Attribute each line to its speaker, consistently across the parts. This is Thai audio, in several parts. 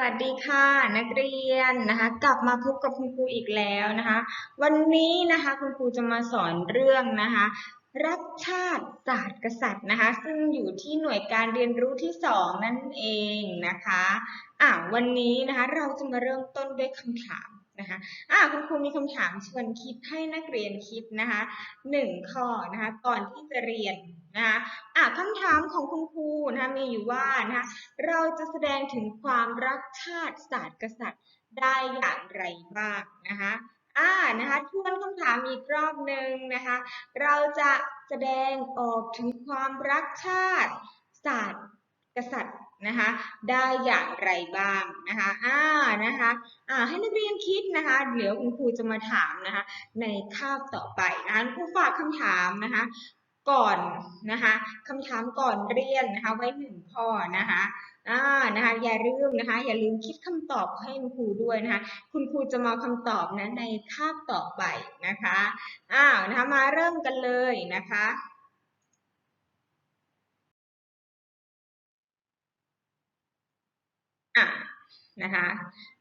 Speaker 1: วัสดีค่ะนักเรียนนะคะ กลับมาพบกับคุณครูอีกแล้วนะคะ วันนี้นะคะคุณครูจะมาสอนเรื่องนะคะ รักชาติศาสตร์กษัตริย์นะคะ ซึ่งอยู่ที่หน่วยการเรียนรู้ที่สองนั่นเองนะคะอะวันนี้นะคะเราจะมาเริ่มต้นด้วยคำถาม นะคะอะคุณครูมีคำถามชวนคิดให้นักเรียนคิดนะคะหนึ่งข้อนะคะก่อนที่จะเรียนนะคะอะคำถามของคุณครูนะคะมีอยู่ว่านะคะเราจะแสดงถึงความรักชาติศาสตร์กษัตริย์ได้อย่างไรบ้างนะคะอ่านะคะทวนคำถามอีกรอบหนึ่งนะคะ เราจะแสดงออกถึงความรักชาติศาสตร์กษัตริย์ นะคะได้อย่างไรบ้างนะคะอ่านะคะอ่าให้นักเรียนคิดนะคะ เดี๋ยวคุณครูจะมาถามนะคะในคาบต่อไปนะคะครูฝากคำถามนะคะก่อนนะคะคำถามก่อนเรียนนะคะไว้หนึ่งข้อนะคะอ่านะคะอย่าลืมนะคะ อย่าลืมคิดคำตอบให้คุณครูด้วยนะคะ คุณครูจะมาคำตอบนะในคาบต่อไปนะคะอ้าวนะคะมาเริ่มกันเลยนะคะ อะ นะคะ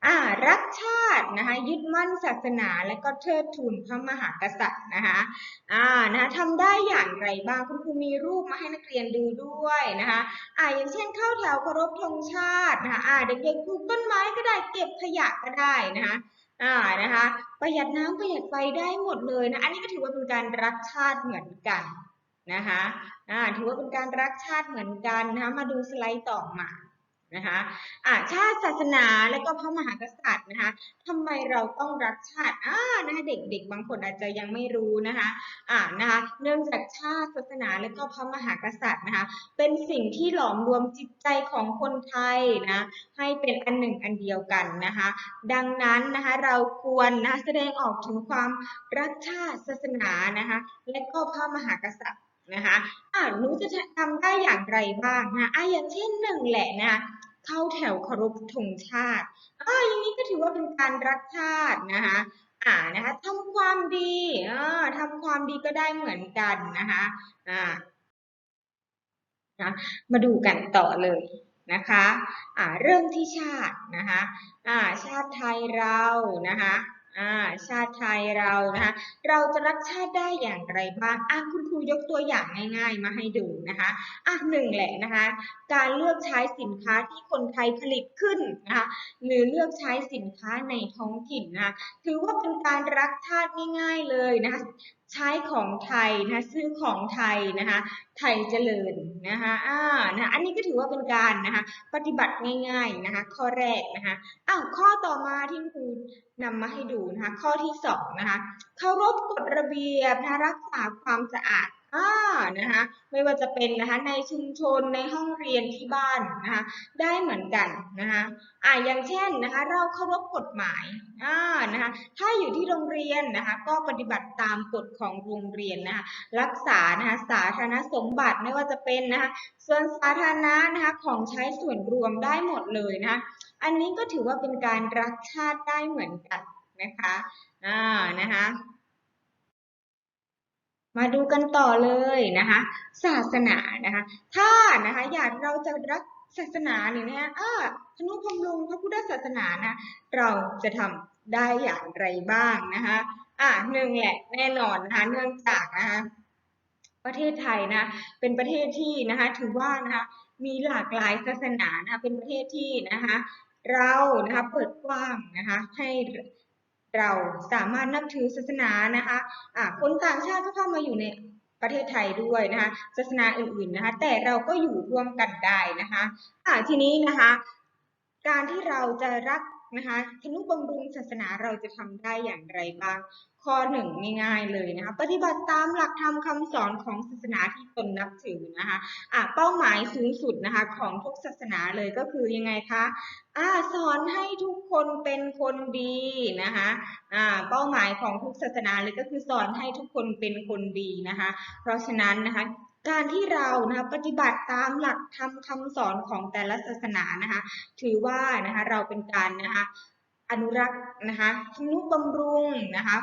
Speaker 1: อ่ารักชาตินะคะยึดมั่นศาสนาและก็เทิดทูนพระมหากษัตริย์นะคะอ่านะคะทำได้อย่างไรบ้างคุณครูมีรูปมาให้นักเรียนดูด้วยนะคะอ่าอย่างเช่นเข้าแถวเคารพธงชาตินะคะอ่าเด็กๆปลูกต้นไม้ก็ได้เก็บขยะก็ได้นะคะอ่านะคะประหยัดน้ำประหยัดไฟได้หมดเลยนะอันนี้ก็ถือว่าเป็นการรักชาติเหมือนกันนะคะอ่าถือว่าเป็นการรักชาติเหมือนกันนะคะมาดูสไลด์ต่อมา นะคะอ่าชาติศาสนาและก็พระมหากษัตริย์นะคะทำไมเราต้องรักชาติอ่านะคะเด็กๆ บางคนอาจจะยังไม่รู้นะคะอ่านะคะเนื่องจากชาติศาสนาและก็พระมหากษัตริย์นะคะเป็นสิ่งที่หลอมรวมจิตใจของคนไทยนะให้เป็นอันหนึ่งอันเดียวกันนะคะดังนั้นนะคะเราควรนะแสดงออกถึงความรักชาติศาสนานะคะและก็พระมหากษัตริย์นะคะอ่าหนูจะทำได้อย่างไรบ้างนะอ่าอย่างเช่นหนึ่งแหละนะ เข้าแถวเคารพธงชาติอ่าอย่างนี้ก็ถือว่าเป็นการรักชาตินะคะอ่านะคะทำความดีอ่าทำความดีก็ได้เหมือนกันนะคะอ่านะมาดูกันต่อเลยนะคะอ่าเริ่มที่ชาตินะคะอ่าชาติไทยเรานะคะ อ่าชาติไทยเรานะคะเราจะรักชาติได้อย่างไรบ้างอะคุณครูยกตัวอย่างง่าย ๆ มาให้ดูนะคะอะหนึ่งแหละนะคะการเลือกใช้สินค้าที่คนไทยผลิตขึ้นนะคะหรือเลือกใช้สินค้าในท้องถิ่นนะะถือว่าเป็นการรักชาติง่ายๆเลยนะคะใช้ของไทยนะซื้อของไทยนะคะไทยเจริญนะคะอ่านะอันนี้ก็ถือว่าเป็นการนะคะปฏิบัติง่ายๆนะคะข้อแรกนะคะอ้าวข้อต่อมาที่ครูนำมาให้ดูนะคะข้อที่สองนะคะเคารพกฎระเบียบนะรักษาความสะอาด อ่านะคะไม่ว่าจะเป็นนะคะในชุมชนในห้องเรียนที่บ้านนะคะได้เหมือนกันนะคะอ่าอย่างเช่นนะคะเราเคารพกฎหมายอ่านะคะถ้าอยู่ที่โรงเรียนนะคะก็ปฏิบัติตามกฎของโรงเรียนนะคะรักษานะคะสาธารณสมบัติไม่ว่าจะเป็นนะคะส่วนสาธารณะนะคะของใช้ส่วนรวมได้หมดเลยนะคะอันนี้ก็ถือว่าเป็นการรักชาติได้เหมือนกันนะคะอ่านะคะ มาดูกันต่อเลยนะคะ ศาสนานะคะ ถ้านะคะอยากเราจะรักศาสนาเนี่ยนะคะเออธนุบำรุงพระพุทธศาสนานะ เราจะทำได้อย่างไรบ้างนะคะ อะหนึ่งแหละแน่นอนนะคะ เนื่องจากนะคะประเทศไทยนะ เป็นประเทศที่นะคะถือว่านะคะมีหลากหลายศาสนานะคะเป็นประเทศที่นะคะ เรานะคะเปิดกว้างนะคะให้ เราสามารถนับถือศาสนานะคะอะคนต่างชาติก็เข้ามาอยู่ในประเทศไทยด้วยนะคะศาสนาอื่นๆนะคะแต่เราก็อยู่ร่วมกันได้นะคะอะทีนี้นะคะ การที่เราจะรัก นะคะทนุบำรุงศาสนาเราจะทำได้อย่างไรบ้าง ข้อหนึ่งง่ายๆเลยนะคะปฏิบัติตามหลักธรรมคำสอนของศาสนาที่ตนนับถือนะคะะเป้าหมายสูงสุดนะคะของทุกศาสนาเลยก็คือยังไงคะอ่าสอนให้ทุกคนเป็นคนดีนะคะอ่าเป้าหมายของทุกศาสนาเลยก็คือสอนให้ทุกคนเป็นคนดีนะคะ เพราะฉะนั้นนะคะ การที่เรานะคะปฏิบัติตามหลักธรรมคำสอนของแต่ละศาสนานะคะถือว่านะคะเราเป็นการนะคะอนุรักษ์นะคะทนุบำรุงนะคะ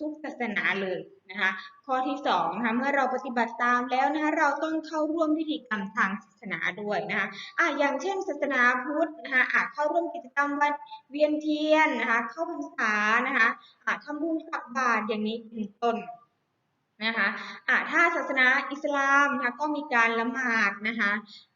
Speaker 1: ทุกศาสนาเลยนะคะข้อที่สองนะคะเมื่อเราปฏิบัติตามแล้วนะคะเราต้องเข้าร่วมพิธีกรรมทางศาสนาด้วยนะคะอะอย่างเช่น ศาสนาพุทธนะคะอะเข้าร่วมกิจกรรมวันเวียนเทียนนะคะเข้าพรรษานะคะอะทำบุญตักบาตรอย่างนี้เป็นต้น นะคะอ่าถ้าศาสนาอิสลามนะคะก็มีการละหมาดนะคะ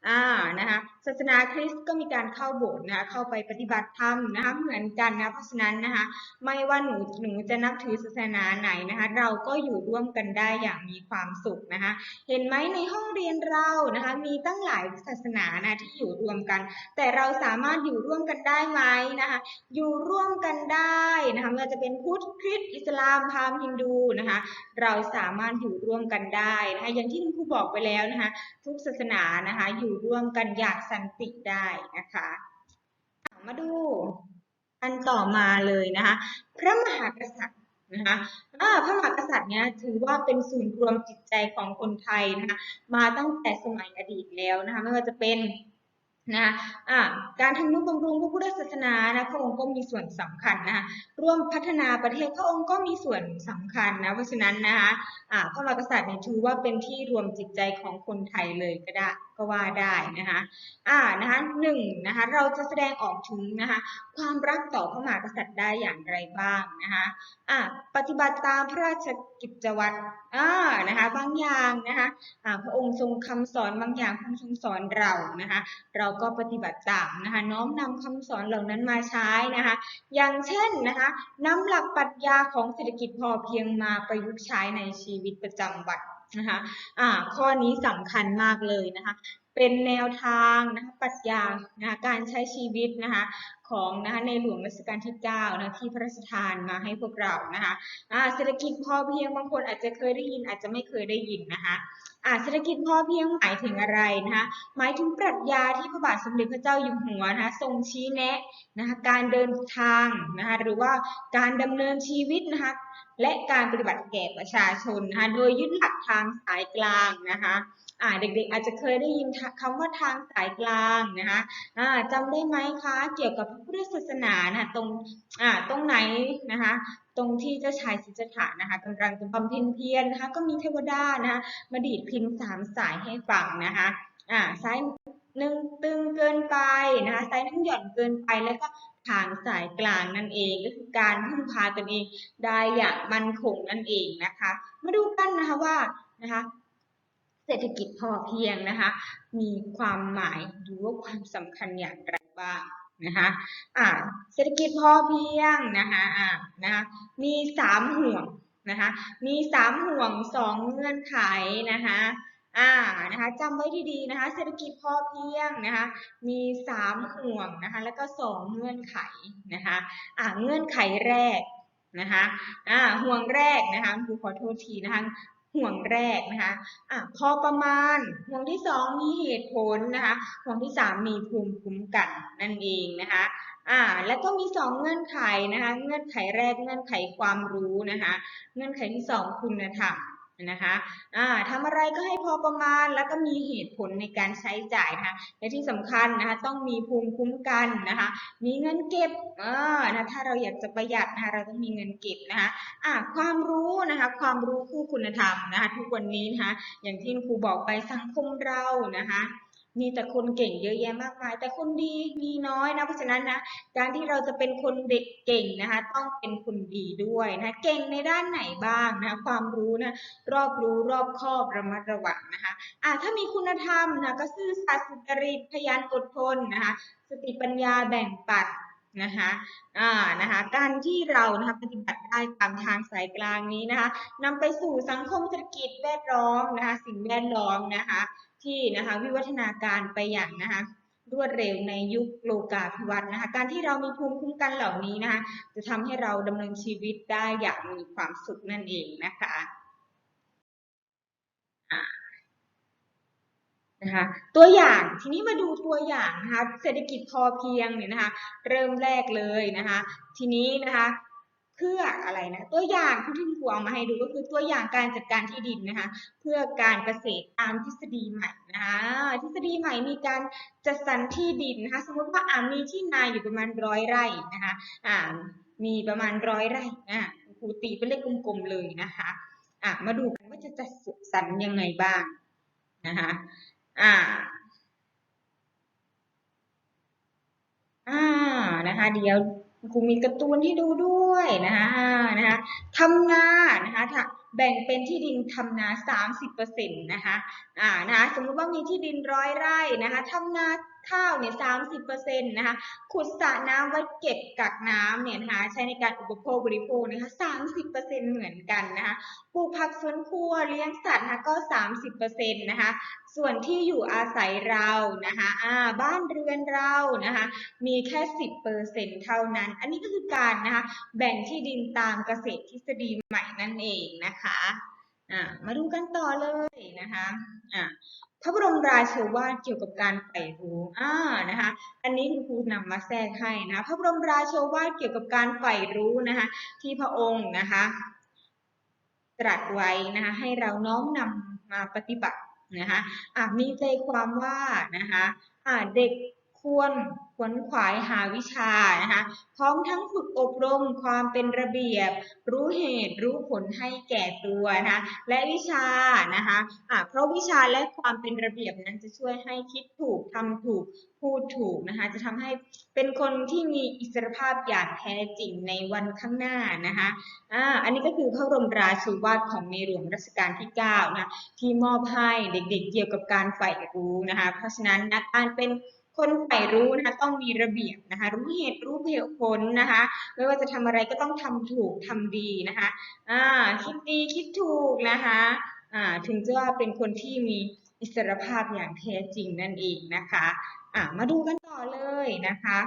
Speaker 1: อ่านะคะศาสนาคริสต์ก็มีการเข้าโบสถ์นะคะเข้าไปปฏิบัติธรรมนะคะเหมือนกันนะเพราะฉะนั้นนะคะไม่ว่าหนูหนูจะนับถือศาสนาไหนนะคะเราก็อยู่ร่วมกันได้อย่างมีความสุขนะคะเห็นไหมในห้องเรียนเรานะคะมีตั้งหลายศาสนานะที่อยู่รวมกัน แต่เราสามารถอยู่ร่วมกันได้ไหมนะคะอยู่ร่วมกันได้นะคะไม่ว่าจะเป็นพุทธคริสต์อิสลามพราหมณ์ฮินดูนะคะเราสามารถอยู่ร่วมกันได้นะคะอย่างที่คุณครูบอกไปแล้วนะคะทุกศาสนานะคะอยู่ร่วมกันอย่างสันติได้นะคะมาดูอันต่อมาเลยนะคะพระมหากษัตริย์นะคะพระมหากษัตริย์เนี่ยถือว่าเป็นศูนย์รวมจิตใจของคนไทยนะคะมาตั้งแต่สมัยอดีตแล้วนะคะไม่ว่าจะเป็น นะคะการทำนุบำรุงพระพุทธศาสนานะพระองค์ก็มีส่วนสำคัญนะคะร่วมพัฒนาประเทศพระองค์ก็มีส่วนสำคัญนะเพราะฉะนั้นนะคะอ่าพระมหากษัตริย์เนี่ยถือว่าเป็นที่รวมจิตใจของคนไทยเลยก็ได้ ก็ว่าได้นะคะอ่านะคะหนึ่งนะคะเราจะแสดงออกถึงนะคะความรักต่อพระมหากษัตริย์ได้อย่างไรบ้างนะคะอ่าปฏิบัติตามพระราชกิจวัตรอ่านะคะบางอย่างนะคะอ่าพระองค์ทรงคำสอนบางอย่างพระองค์ทรงสอนเรานะคะเราก็ปฏิบัติตามนะคะน้อมนำคำสอนเหล่านั้นมาใช้นะคะอย่างเช่นนะคะนำหลักปรัชญาของเศรษฐกิจพอเพียงมาประยุกต์ใช้ในชีวิตประจำวัน นะคะอ่าข้อนี้สำคัญมากเลยนะคะ เป็นแนวทางนะคะปรัชญานะะการใช้ชีวิตนะคะของนะคะในหลวงรัชกาลที่9นะที่พระราชทานมาให้พวกเรานะคะอ่าเศรษฐกิจพอเพียงบางคนอาจจะเคยได้ยินอาจจะไม่เคยได้ยินนะคะอ่าเศรษฐกิจพอเพียงหมายถึงอะไรนะคะหมายถึงปรัชญาที่พระบาทสมเด็จพระเจ้าอยู่หัวนะคะทรงชี้แนะนะคะการเดินทางนะคะหรือว่าการดำเนินชีวิตนะคะและการปฏิบัติแก่ประชาชนนะคะโดยยึดหลักทางสายกลางนะคะอ่าเด็กๆอาจจะเคยได้ยินทคำว่าทางสายกลางนะคะจำได้ไหมคะเกี่ยวกับพระพุทธศาสนานะตรงตรงไหนนะคะตรงที่เจ้าชายสิทธัตถะนะคะกำลังจะบำเพ็ญเพียรนะคะก็มีเทวดานะคะมาดีดพินสามสายให้ฟังนะคะอ่าซ้ายหนึ่งตึงเกินไปนะคะซ้ายหนึ่งหย่อนเกินไปแล้วก็ทางสายกลางนั่นเองก็คือการพึ่งพาตนเองได้อย่างมั่นคงนั่นเองนะคะ มาดูกันนะคะว่านะคะ เศรษฐกิจพอเพียงนะคะ มีความหมายหรือว่าความสำคัญอย่างไรบ้างนะคะอ่าเศรษฐกิจพอเพียงนะคะอ่านะคะมีสามห่วงนะคะมีสามห่วงสองเงื่อนไขนะคะอ่านะคะจำไว้ดีๆนะคะเศรษฐกิจพอเพียงนะคะมีสามห่วงนะคะแล้วก็สองเงื่อนไขนะคะอ่าเงื่อนไขแรกนะคะอ่าห่วงแรกนะคะครูขอโทษทีนะคะ ห่วงแรกนะคะอ่าพอประมาณห่วงที่สองมีเหตุผลนะคะห่วงที่สามมีภูมิคุ้มกันนั่นเองนะคะอ่าแล้วก็มีสองเงื่อนไขนะคะ เงื่อนไขแรกเงื่อนไขความรู้นะคะ เงื่อนไขที่สองคุณธรรม นะคะอ่าทำอะไรก็ให้พอประมาณแล้วก็มีเหตุผลในการใช้จ่ายนะคะและที่สำคัญนะคะต้องมีภูมิคุ้มกันนะคะมีเงินเก็บอ่านะถ้าเราอยากจะประหยัดนะคะเราต้องมีเงินเก็บนะคะอ่าความรู้นะคะความรู้คู่คุณธรรมนะคะทุกวันนี้นะคะอย่างที่ครูบอกไปสังคมเรานะคะ มีแต่คนเก่งเยอะแยะมากมาย แต่คนดีมีน้อยนะ เพราะฉะนั้นนะการที่เราจะเป็นคนเด็กเก่งนะคะ ต้องเป็นคนดีด้วยนะเก่งในด้านไหนบ้างนะความรู้นะรอบรู้รอบคอบระมัดระวังนะคะอ่าถ้ามีคุณธรรมนะก็ซื่อสัตย์สุจริตพยานอดทนนะคะสติปัญญาแบ่งปันนะคะอ่านะคะการที่เรานะคะปฏิบัติได้ตามทางสายกลางนี้นะคะนำไปสู่สังคมเศรษฐกิจแวดล้อมนะคะสิ่งแวดล้อมนะคะ ที่นะคะวิวัฒนาการไปอย่างนะคะรวดเร็วในยุคโลกาภิวัตน์นะคะการที่เรามีภูมิคุ้มกันเหล่านี้นะคะจะทำให้เราดำเนินชีวิตได้อย่างมีความสุขนั่นเองนะคะนะคะตัวอย่างทีนี้มาดูตัวอย่างนะคะเศรษฐกิจพอเพียงเนี่ยนะคะเริ่มแรกเลยนะคะทีนี้นะคะ เพื่ออะไรนะตัวอย่างที่ที่ครูเอามาให้ดูก็คือตัวอย่างการจัดการที่ดินนะคะ เพื่อการเกษตรตามทฤษฎีใหม่นะคะทฤษฎีใหม่มีการจัดสรรที่ดินนะคะสมมติว่าอ่ามีที่นาอยู่ประมาณร้อยไร่นะคะอ่ามีประมาณร้อยไร่อ่าครูตีเป็นเลขกลมๆเลยนะคะอะมาดูกันว่าจะจัดสรรยังไงบ้างนะคะอ่าอ่านะคะเดี๋ยว ครูมีการ์ตูนให้ดูด้วยนะคะนะคะทำนานะคะแบ่งเป็นที่ดินทำนา 30%นะคะอ่านะคะสมมติว่ามีที่ดินร้อยไร่นะคะทำนา ข้าวเนี่ย30%นะคะ ขุดสระน้ำไว้เก็บกักน้ำเนี่ยนะคะใช้ในการอุปโภคบริโภคนะคะ30%เหมือนกันนะคะ ปลูกผักสวนครัวเลี้ยงสัตว์นะคะก็30%นะคะ ส่วนที่อยู่อาศัยเรานะคะอ่าบ้านเรือนเรานะคะ มีแค่10%เท่านั้น อันนี้ก็คือการนะคะแบ่งที่ดินตามเกษตรทฤษฎีใหม่นั่นเองนะคะอ่ามาดูกันต่อเลยนะคะอ่า ระบรมราโชวาทเกี่ยวกับการใฝ่รู้อ่านะคะอันนี้คุณครูนำมาแทรกให้นะพระบรมราโชวาทเกี่ยวกับการใฝ่รู้นะคะที่พระองค์นะคะตรัสไว้นะคะให้เราน้อมนำมาปฏิบัตินะคะอะมีใจความว่านะคะอะเด็ก ควรขวนขวายหาวิชานะคะพร้อมทั้งฝึกอบรมความเป็นระเบียบ รู้เหตุรู้ผลให้แก่ตัวนะคะและวิชานะคะะเพราะวิชาและความเป็นระเบียบนั้นจะช่วยให้คิดถูกทำถูกพูดถูกนะคะจะทำให้เป็นคนที่มีอิสรภาพอย่างแท้จริงในวันข้างหน้านะคะอ่าอันนี้ก็คือพระบรมราชูวาทของในหลวงรัชกาลที่9นะที่มอบให้เด็กๆเกี่ยวกับการใฝ่รู้นะคะเพราะฉะนั้นนะการเป็น คนใฝ่รู้นะคะต้องมีระเบียบนะคะรู้เหตุรู้ผลนะคะไม่ว่าจะทำอะไรก็ต้องทำถูกทำดีนะคะอ่าคิดดีคิดถูกนะคะอ่าถึงจะว่าเป็นคนที่มีอิสรภาพอย่างแท้จริงนั่นเองนะคะอ่ามาดูกันต่อเลยนะคะ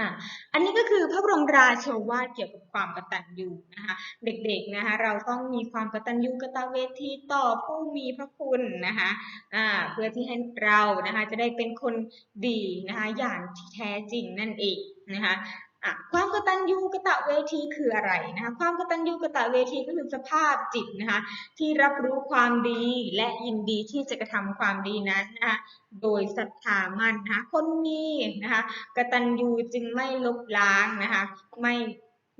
Speaker 1: อะอันนี้ก็คือพระบรมราโชวาทเกี่ยวกับความกตัญญูนะคะเด็กๆนะคะเราต้องมีความกตัญญูกตเวทีต่อผู้มีพระคุณนะคะอ่าเพื่อที่ให้เรานะคะจะได้เป็นคนดีนะคะอย่างที่แท้จริงนั่นเองนะคะ อะความกตัญญูกตะเวทีคืออะไรนะคะความกตัญญูกตะเวทีก็คือสภาพจิตนะคะที่รับรู้ความดีและยินดีที่จะกระทำความดีนั้นนะคะโดยศรัทธามั่นนะคะคนมีนะคะกตัญญูจึงไม่ลบล้างนะคะไม่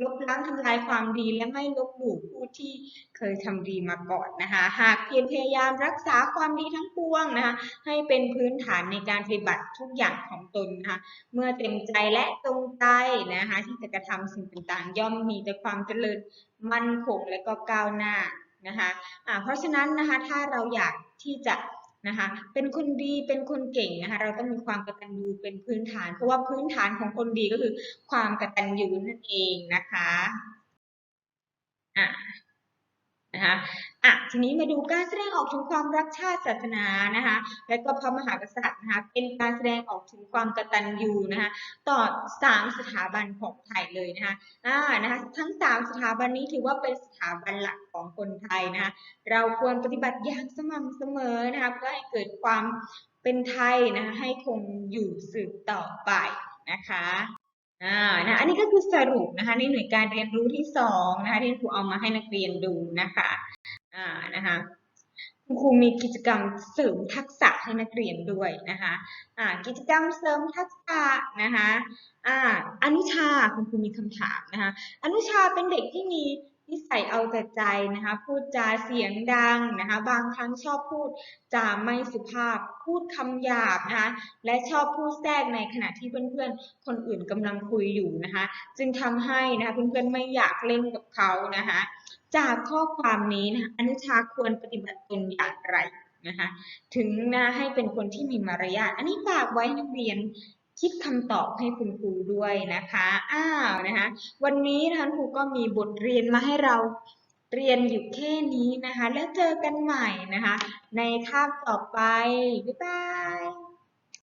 Speaker 1: ลบล้างทำลายความดีและไม่ลบหลู่ผู้ที่เคยทำดีมาก่อนนะคะ หากเพียรพยายามรักษาความดีทั้งปวงนะคะให้เป็นพื้นฐานในการปฏิบัติทุกอย่างของตนนะคะเมื่อเต็มใจและตรงใจนะคะที่จะกระทำสิ่งต่างๆ ย่อมมีแต่ความเจริญมั่นคงและก็ก้าวหน้านะคะอ่าเพราะฉะนั้นนะคะถ้าเราอยากที่จะ นะคะ เป็นคนดีเป็นคนเก่งนะคะ เราต้องมีความกตัญญูเป็นพื้นฐาน เพราะว่าพื้นฐานของคนดีก็คือความกตัญญูนั่นเองนะคะอะ นะคะอะทีนี้มาดูการแสดงออกถึงความรักชาติศาสนานะคะและก็พระมหากษัตริย์นะคะเป็นการแสดงออกถึงความกตัญญูนะคะต่อสามสถาบันของไทยเลยนะคะอ่านะคะทั้งสามสถาบันนี้ถือว่าเป็นสถาบันหลักของคนไทยนะคะเราควรปฏิบัติอย่างสม่ำเสมอนะคะเพื่อให้เกิดความเป็นไทยนะคะให้คงอยู่สืบต่อไปนะคะ อ่านะอันนี้ก็คือสรุปนะคะในหน่วยการเรียนรู้ที่สองนะคะที่ครูเอามาให้นักเรียนดูนะคะอ่านะคะคุณครูมีกิจกรรมเสริมทักษะให้นักเรียนด้วยนะคะอ่ากิจกรรมเสริมทักษะนะคะอ่าอนุชาคุณครูมีคำถามนะคะอนุชาเป็นเด็กที่มี นิสัยเอาแต่ใจนะคะ พูดจาเสียงดังนะคะ บางครั้งชอบพูดจาไม่สุภาพ พูดคำหยาบนะคะ และชอบพูดแทรกในขณะที่เพื่อนๆ คนอื่นกำลังคุยอยู่นะคะ จึงทำให้นะคะเพื่อนๆ ไม่อยากเล่นกับเขานะคะ จากข้อความนี้นะคะอนุชาควรปฏิบัติตนอย่างไรนะคะ ถึงนะให้เป็นคนที่มีมารยาท อันนี้ฝากไว้นักเรียน คิดคำตอบให้คุณครูด้วยนะคะอ้าวนะคะวันนี้นะคะครูก็มีบทเรียนมาให้เราเรียนอยู่แค่นี้นะคะ แล้วเจอกันใหม่นะคะ ในคาบต่อไป บ๊ายบาย